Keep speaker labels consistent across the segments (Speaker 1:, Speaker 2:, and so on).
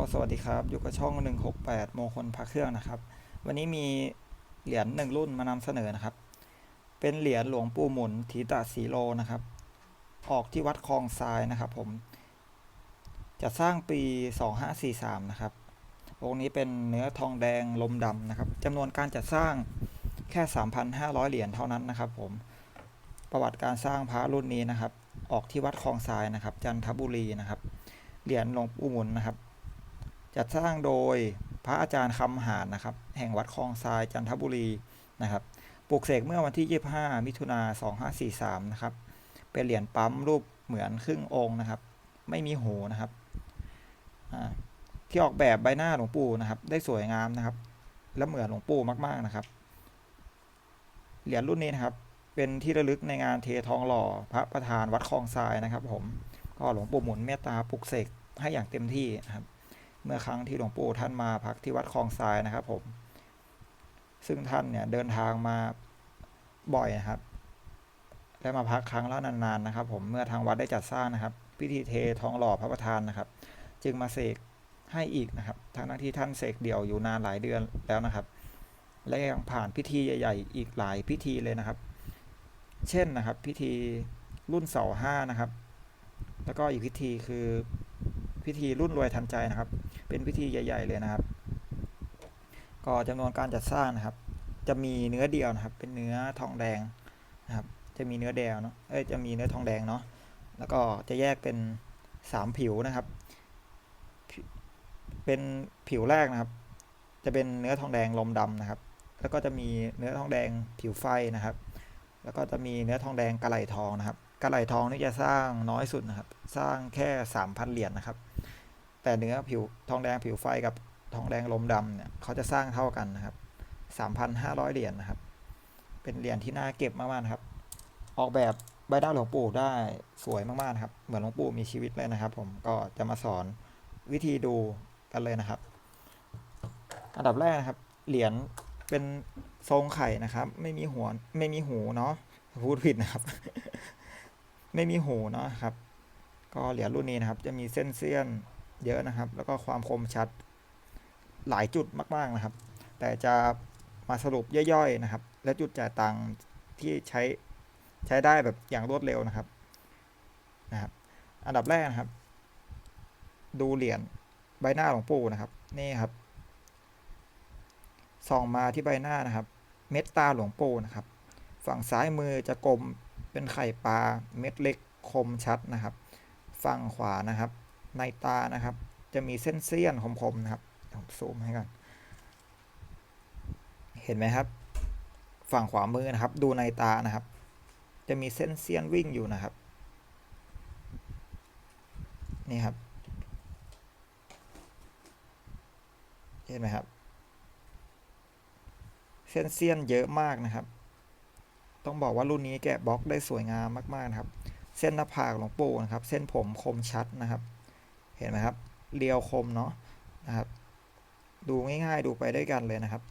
Speaker 1: สวัสดีครับ อยู่กับช่อง 168 มงคลพระเครื่องนะครับ วันนี้มีเหรียญหนึ่งรุ่นมานำเสนอนะครับ เป็นเหรียญหลวงปู่หมุนทีตะสีโลนะครับ ออกที่วัดคลองทรายนะครับผม จะสร้างปี 2543 นะครับองค์นี้เป็นเนื้อทองแดงลมดำนะครับจำนวนการจัดสร้างแค่ 3,500 เหรียญเท่านั้นนะครับผม ประวัติการสร้างพระรุ่นนี้นะครับ ออกที่วัดคลองทรายนะครับ จันทบุรีนะครับ เหรียญหลวงปู่หมุนนะครับ จัดสร้างโดยพระอาจารย์คำหานนะครับ แห่งวัดคลองทรายจันทบุรีนะครับปลูกเสกเมื่อวันที่ 25 มิถุนา2543 นะครับ เป็นเหรียญปั๊มรูปเหมือนครึ่งองค์นะครับ ไม่มีหูนะครับที่ออกแบบใบหน้าหลวงปู่นะครับ ได้สวยงามนะครับ และเหมือนหลวงปู่มากๆนะครับ เหรียญรุ่นนี้นะครับ เป็นที่ระลึกในงานเททองหล่อพระประธานวัดคลองทรายนะครับ ผม ก็หลวงปู่หมุนเมตตาปลุกเสกให้อย่างเต็มที่นะครับ เมื่อครั้งที่หลวงปู่ท่านมาพักที่วัดคลองทรายนะครับ ผม ซึ่งท่านเนี่ยเดินทางมาบ่อยนะครับ และมาพักครั้งละนานๆนะครับ ผมเมื่อทางวัดได้จัดสร้างนะครับ พิธีเททองหล่อพระประธานนะครับ จึงมาเสกให้อีกนะครับทั้งนั้นที่ท่านเสกเดี่ยวอยู่นานหลายเดือนแล้วนะครับ และยังผ่านพิธีใหญ่ๆ อีกหลายพิธีเลยนะครับ เช่นนะครับ พิธีรุ่นเสาห้านะครับ แล้วก็อีกพิธีคือ พิธีรุ่นรวยทันใจนะครับ เป็นพิธีใหญ่ ๆ เลยนะครับ ก็จำนวนการจัดสร้างนะครับ จะมีเนื้อเดียวนะครับ เป็นเนื้อทองแดงนะครับ จะมีเนื้อแดงเนาะเอ้ยจะมีเนื้อทองแดงเนาะแล้วก็จะแยกเป็นสามผิวนะครับ เป็นผิวแรกนะครับ จะเป็นเนื้อทองแดงลมดำนะครับ แล้วก็จะมีเนื้อทองแดงผิวไฟนะครับ แล้วก็จะมีเนื้อทองแดงกระไหลทองนะครับกระไหลทองนี่จะสร้างน้อยสุดนะครับ สร้างแค่สามพันเหรียญนะครับ แต่เนื้อผิวทองแดงผิวไฟกับทองแดงลมดำเนี่ยเขาจะสร้างเท่ากันนะครับสามพันห้าร้อยเหรียญนะครับ เป็นเหรียญที่น่าเก็บมากๆครับ ออกแบบใบหน้าหลวงปู่ได้สวยมากๆครับ เหมือนหลวงปู่มีชีวิตเลยนะครับ ผมก็จะมาสอนวิธีดูกันเลยนะครับ อันดับแรกนะครับ เหรียญเป็นทรงไข่นะครับ ไม่มีหัวไม่มีหูเนาะพูดผิดนะครับ ไม่มีหูเนาะครับ ก็เหรียญรุ่นนี้นะครับ จะมีเส้นเสี้ยน เยอะนะครับ แล้วก็ความคมชัดหลายจุดมาก ๆนะครับ แต่จะมาสรุปย่อยๆนะครับ และจุดจ่ายตังค์ที่ใช้ใช้ได้แบบอย่างรวดเร็วนะครับนะครับ อันดับแรกนะครับ ดูเหรียญใบหน้าหลวงปู่นะครับ นี่ครับส่องมาที่ใบหน้านะครับ เม็ดตาหลวงปู่นะครับ ฝั่งซ้ายมือจะกลมเป็นไข่ปลาเม็ดเล็กคมชัดนะครับ ฝั่งขวานะครับ ในตานะครับ จะมีเส้นเสี้ยนคมๆนะครับผมซูมให้กันเห็นไหมครับ ฝั่งขวามือนะครับ ดูในตานะครับ จะมีเส้นเสี้ยนวิ่งอยู่นะครับ นี่ครับ เห็นไหมครับ เส้นเสี้ยนเยอะมากนะครับ ต้องบอกว่ารุ่นนี้แกะบล็อกได้สวยงามมากๆนะครับ เส้นหน้าผากหลวงปู่นะครับ เส้นผมคมชัดนะครับ เห็นไหมครับ เรียวคมเนาะนะครับ ดูง่ายๆดูไปด้วยกันเลยนะครับ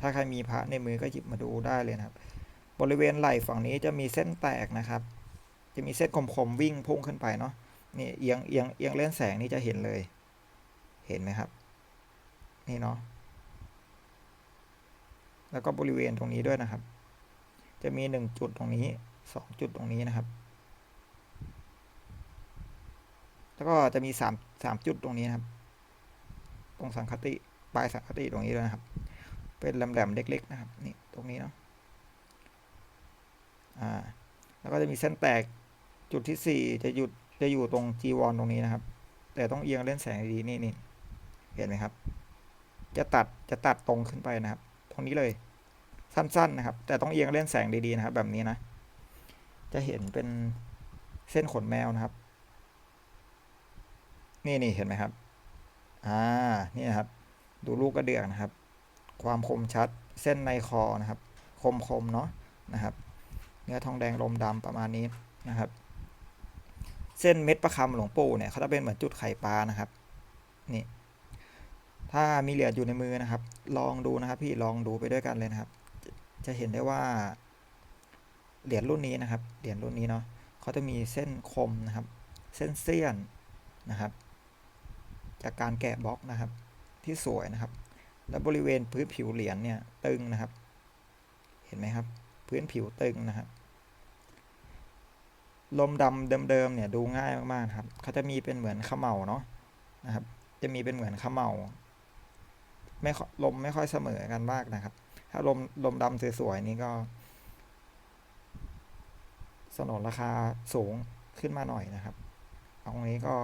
Speaker 1: ถ้าใครมีพระในมือก็หยิบมาดูได้เลยนะครับ บริเวณไหล่ฝั่งนี้จะมีเส้นแตกนะครับ จะมีเส้นคมๆวิ่งพุ่งขึ้นไปเนาะนี่เอียงเอียงเอียงเล่นแสงนี่จะเห็นเลย เห็นไหมครับ นี่เนาะแล้วก็บริเวณตรงนี้ด้วยนะครับ จะมีหนึ่งจุดตรงนี้สองจุดตรงนี้นะครับ แล้วก็จะมีสามสามจุดตรงนี้นะครับ ตรงสังคติปลายสังคติตรงนี้ด้วยนะครับ เป็นแหลมๆเล็ก ๆ นะครับนี่ตรงนี้เนาะอ่าแล้วก็จะมีเส้นแตกจุดที่สี่จะหยุดจะอยู่ตรงจีวรตรงนี้นะครับ แต่ต้องเอียงเล่นแสงดีๆนี่นี่เห็นไหมครับ จะตัดจะตัดตรงขึ้นไปนะครับ ตรงนี้เลยสั้นๆนะครับ แต่ต้องเอียงเล่นแสงดีๆนะครับ แบบนี้นะ จะเห็นเป็นเส้นขนแมวนะครับ นี่นี่เห็นไหมครับ อ่า นี่นะครับ ดูลูกกระเดือกนะครับ ความคมชัด เส้นในคอนะครับ คมคมๆเนาะนะครับ เนื้อทองแดงลมดำประมาณนี้นะครับ เส้นเม็ดประคำหลวงปู่เนี่ยเขาจะเป็นเหมือนจุดไข่ปลานะครับ นี่ ถ้ามีเหรียญอยู่ในมือนะครับ ลองดูนะครับ พี่ลองดูไปด้วยกันเลยนะครับ จะเห็นได้ว่า เหรียญรุ่นนี้นะครับ เหรียญรุ่นนี้เนาะเขาจะมีเส้นคมนะครับ เส้นเสี้ยนนะครับ จากการแกะบล็อกนะครับ ที่สวยนะครับ แล้วบริเวณพื้นผิวเหรียญเนี่ยตึงนะครับ เห็นไหมครับ พื้นผิวตึงนะครับลมดำเดิมๆเนี่ยดูง่ายมากๆครับเขาจะมีเป็นเหมือนขมเหลาเนาะนะครับ จะมีเป็นเหมือนขมเหลาไม่ลมไม่ค่อยเสมอกันมากนะครับ ถ้าลมลมดำสวยๆนี่ก็สนนราคาสูงขึ้นมาหน่อยนะครับตรงนี้ก็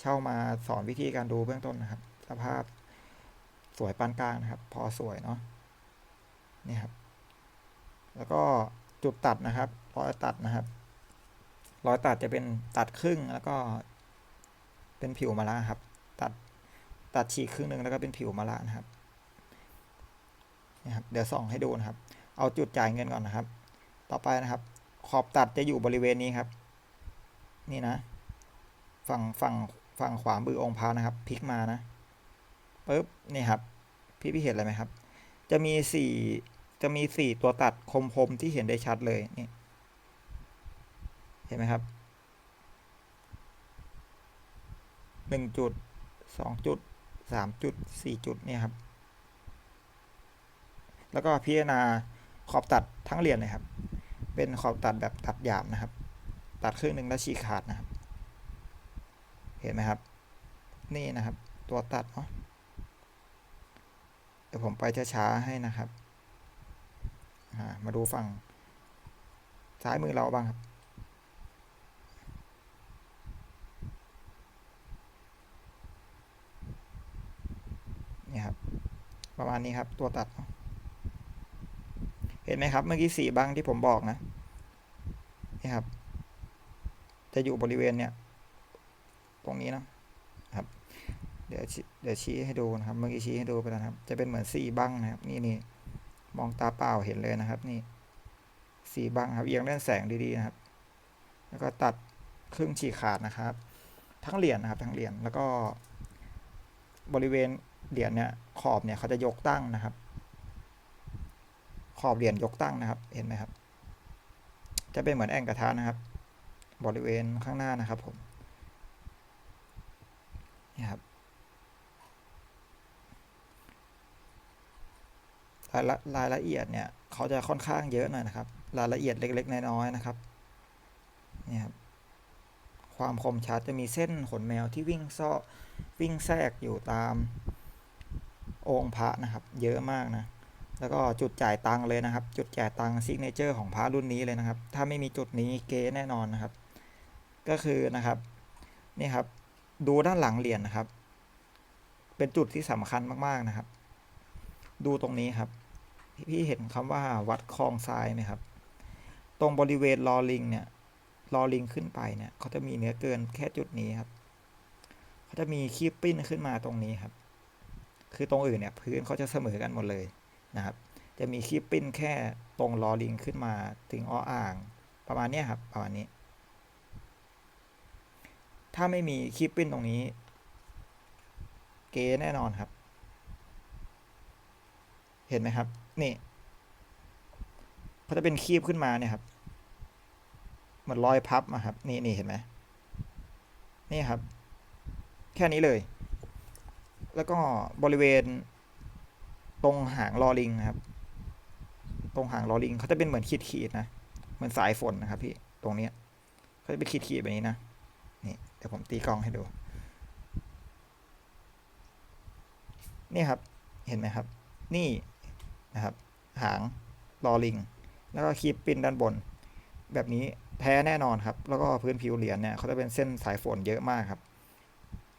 Speaker 1: เช่ามาสอนวิธีการดูเบื้องต้นนะครับ สภาพสวยปานกลางนะครับ พอสวยเนาะนี่ครับ แล้วก็จุดตัดนะครับรอยตัดนะครับ รอยตัดจะเป็นตัดครึ่งแล้วก็เป็นผิวมะระครับ ตัดตัดฉีกครึ่งหนึ่งแล้วก็เป็นผิวมะระนะครับนี่ครับ เดี๋ยวส่องให้ดูนะครับ เอาจุดจ่ายเงินก่อนนะครับ ต่อไปนะครับ ขอบตัดจะอยู่บริเวณนี้ครับ นี่นะ ฝั่งฝั่ง ฝั่งขวามือองค์พระนะครับพลิกมานะปุ๊บนี่ครับ พี่พี่เห็นอะไรไหมครับ จะมีสี่จะมีสี่ตัวตัดคมๆที่เห็นได้ชัดเลยนี่เห็นไหมครับหนึ่งจุดสองจุดสามจุดสี่จุดเนี่ยครับ แล้วก็พิจารณาขอบตัดทั้งเหรียญเลยครับ เป็นขอบตัดแบบตัดหยาบนะครับ ตัดครึ่งหนึ่งแล้วฉีกขาดนะครับ ห็นไหมครับ นี่นะครับ ตัวตัดเนาะเดี๋ยวผมไปช้าๆให้นะครับ มาดูฝั่ง ซ้ายมือเราบ้างครับ นี่ครับ ประมาณนี้ครับ ตัวตัด เห็นไหมครับ เมื่อกี้สีบังที่ผมบอกนะ นี่ครับ จะอยู่บริเวณเนี่ย รงนี้นะครับ เดี๋ยวเดี๋ยวชี้ให้ดูนะครับ เมื่อกี้ชี้ให้ดูไปแล้วครับ จะเป็นเหมือนสีบังนะครับ นี่นี่มองตาเปล่าเห็นเลยนะครับ นี่สีบังครับเอียงเล่นแสงดีๆนะครับ แล้วก็ตัดครึ่งฉีกขาดนะครับ ทั้งเหรียญนะครับ ทั้งเหรียญแล้วก็ บริเวณเหรียญเนี่ยขอบเนี่ยเขาจะยกตั้งนะครับ ขอบเหรียญยกตั้งนะครับ เห็นไหมครับ จะเป็นเหมือนแอ่งกระทะนะครับ บริเวณข้างหน้านะครับผมนี่ครับ รายละรายละเอียดเนี่ยเขาจะค่อนข้างเยอะหน่อยนะครับ รายละเอียดเล็ก ๆ น้อยๆนะครับนี่ครับความคมชัดจะมีเส้นขนแมวที่วิ่งซ้อวิ่งแทรกอยู่ตามองค์พระนะครับ เยอะมากนะ แล้วก็จุดจ่ายตังค์เลยนะครับ จุดจ่ายตังค์ซิกเนเจอร์ของพระรุ่นนี้เลยนะครับ ถ้าไม่มีจุดนี้เก๊แน่นอนนะครับ ก็คือนะครับนี่ครับ ดูด้านหลังเหรียญนะครับ เป็นจุดที่สำคัญมากๆนะครับ ดูตรงนี้ครับ พี่เห็นคำว่าวัดคลองทรายไหมครับ ตรงบริเวณลอลิงเนี่ยลอลิงขึ้นไปเนี่ยเขาจะมีเนื้อเกินแค่จุดนี้ครับเขาจะมีคีบปิ้นขึ้นมาตรงนี้ครับ คือตรงอื่นเนี่ยพื้นเขาจะเสมอกันหมดเลยนะครับ จะมีคีบปิ้นแค่ตรงลอลิงขึ้นมาถึงอ้ออ่าง ประมาณนี้ครับประมาณนี้ ถ้าไม่มีคีบปิ้นตรงนี้ เก๋แน่นอนครับ เห็นไหมครับ นี่เขาจะเป็นคีบขึ้นมาเนี่ยครับเหมือนรอยพับอะครับ นี่นี่เห็นไหมนี่ครับ แค่นี้เลย แล้วก็บริเวณ ตรงหางลอลิงครับ ตรงหางลอลิงเขาจะเป็นเหมือนขีดขีดนะเหมือนสายฝนนะครับ พี่ตรงเนี้ยเขาจะเป็นขีดขีดแบบนี้นะนี่เดี๋ยวผมตีกล้องให้ดู นี่ครับ เห็นไหมครับ นี่ นะครับ หางลอลิง แล้วก็คีบปิ้นด้านบน แบบนี้แท้แน่นอนครับ แล้วก็พื้นผิวเหรียญเนี่ยเขาจะเป็นเส้นสายฝนเยอะมากครับ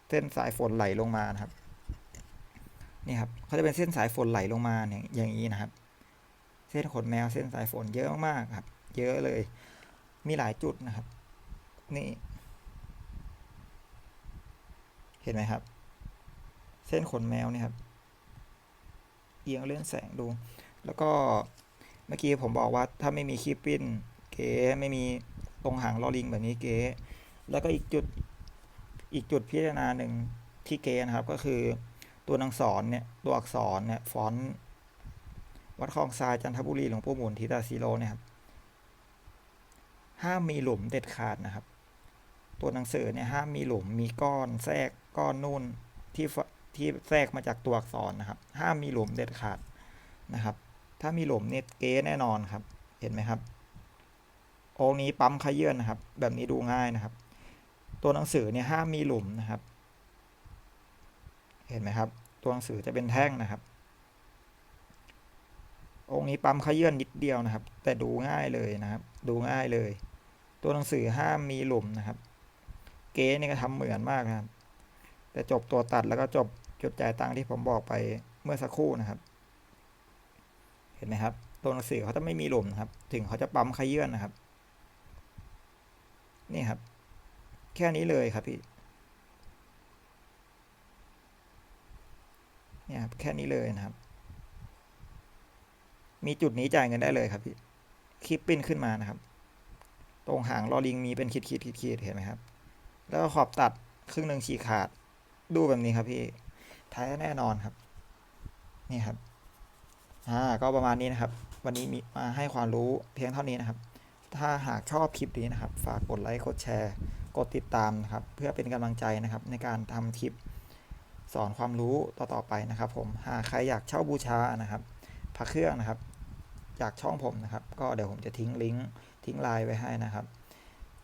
Speaker 1: เส้นสายฝนไหลลงมานะครับ นี่ครับเขาจะเป็นเส้นสายฝนไหลลงมาอย่างอย่างนี้นะครับ เส้นขนแมวเส้นสายฝนเยอะมากครับ เยอะเลย มีหลายจุดนะครับ นี่ เห็นไหมครับ เส้นขนแมวนี่ครับ เอียงเลื่อนแสงดู แล้วก็เมื่อกี้ผมบอกว่าถ้าไม่มีคีบปิ้นเก๋ไม่มีตรงหางลอลิงแบบนี้เก๋แล้วก็อีกจุดอีกจุดพิจารณาหนึ่งที่เก๋นะครับก็คือตัวหนังสอนเนี่ยตัวอักษรเนี่ยฟอนต์วัดคลองทรายจันทบุรีหลวงปู่หมุนทิตาซีโรเนี่ยครับห้ามมีหลุมเด็ดขาดนะครับ ตัวหนังสือเนี่ยห้ามมีหลุมมีก้อนแทรกก้อนนู่นที่ฟ ที่แทรกมาจากตัวอักษรนะครับ ห้ามมีหลุมเด็ดขาดนะครับ ถ้ามีหลุมเนี่ยเก๊แน่นอนครับ เห็นไหมครับองนี้ปั๊มขยื่นนะครับ แบบนี้ดูง่ายนะครับ ตัวหนังสือเนี่ยห้ามมีหลุมนะครับ เห็นไหมครับ ตัวหนังสือจะเป็นแท่งนะครับองค์นี้ปั๊มขยื่นนิดเดียวนะครับ แต่ดูง่ายเลยนะครับ ดูง่ายเลย ตัวหนังสือห้ามมีหลุมนะครับ เก๊นี่ก็ทำเหมือนมากนะครับ แต่จบตัวตัดแล้วก็จบ จุดจ่ายตังค์ที่ผมบอกไปเมื่อสักครู่นะครับ เห็นไหมครับ ตัวหนังสือเขาจะไม่มีหลุมนะครับ ถึงเขาจะปั๊มขยื่นนะครับ นี่ครับ แค่นี้เลยครับพี่เนี่ยครับแค่นี้เลยนะครับ มีจุดนี้จ่ายเงินได้เลยครับพี่คลิปปิ้นขึ้นมานะครับ ตรงหางลอลิงมีเป็นขีดขีดขีดขีดเห็นไหมครับ แล้วก็ขอบตัดครึ่งหนึ่งฉีกขาด ดูแบบนี้ครับพี่ แท้แน่นอนครับ นี่ครับ อ่า ก็ประมาณนี้นะครับ วันนี้มีมาให้ความรู้เพียงเท่านี้นะครับ ถ้าหากชอบคลิปนี้นะครับ ฝากกดไลค์ กดแชร์ กดติดตามนะครับ เพื่อเป็นกำลังใจนะครับ ในการทำคลิปสอนความรู้ต่อๆไปนะครับ ผม หากใครอยากเช่าบูชานะครับพระเครื่องนะครับ จากช่องผมนะครับ ก็เดี๋ยวผมจะทิ้งลิงก์ทิ้งไลน์ไว้ให้นะครับ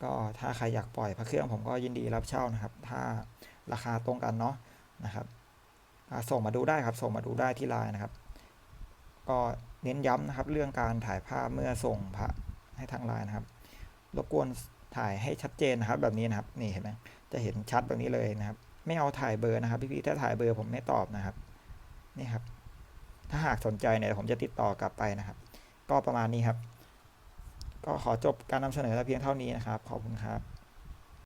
Speaker 1: ก็ถ้าใครอยากปล่อยพระเครื่องผมก็ยินดีรับเช่านะครับ ถ้าราคาตรงกันเนาะนะครับ ส่งมาดูได้ครับ ส่งมาดูได้ที่ไลน์นะครับ ก็เน้นย้ำนะครับ เรื่องการถ่ายภาพเมื่อส่งพระให้ทางไลน์นะครับ รบกวนถ่ายให้ชัดเจนนะครับ แบบนี้นะครับ นี่เห็นไหมจะเห็นชัดแบบนี้เลยนะครับ ไม่เอาถ่ายเบอร์นะครับ พี่ๆถ้าถ่ายเบอร์ผมไม่ตอบนะครับ นี่ครับ ถ้าหากสนใจเนี่ยผมจะติดต่อกลับไปนะครับ ก็ประมาณนี้ครับ ก็ขอจบการนำเสนอแต่เพียงเท่านี้นะครับ ขอบคุณครับ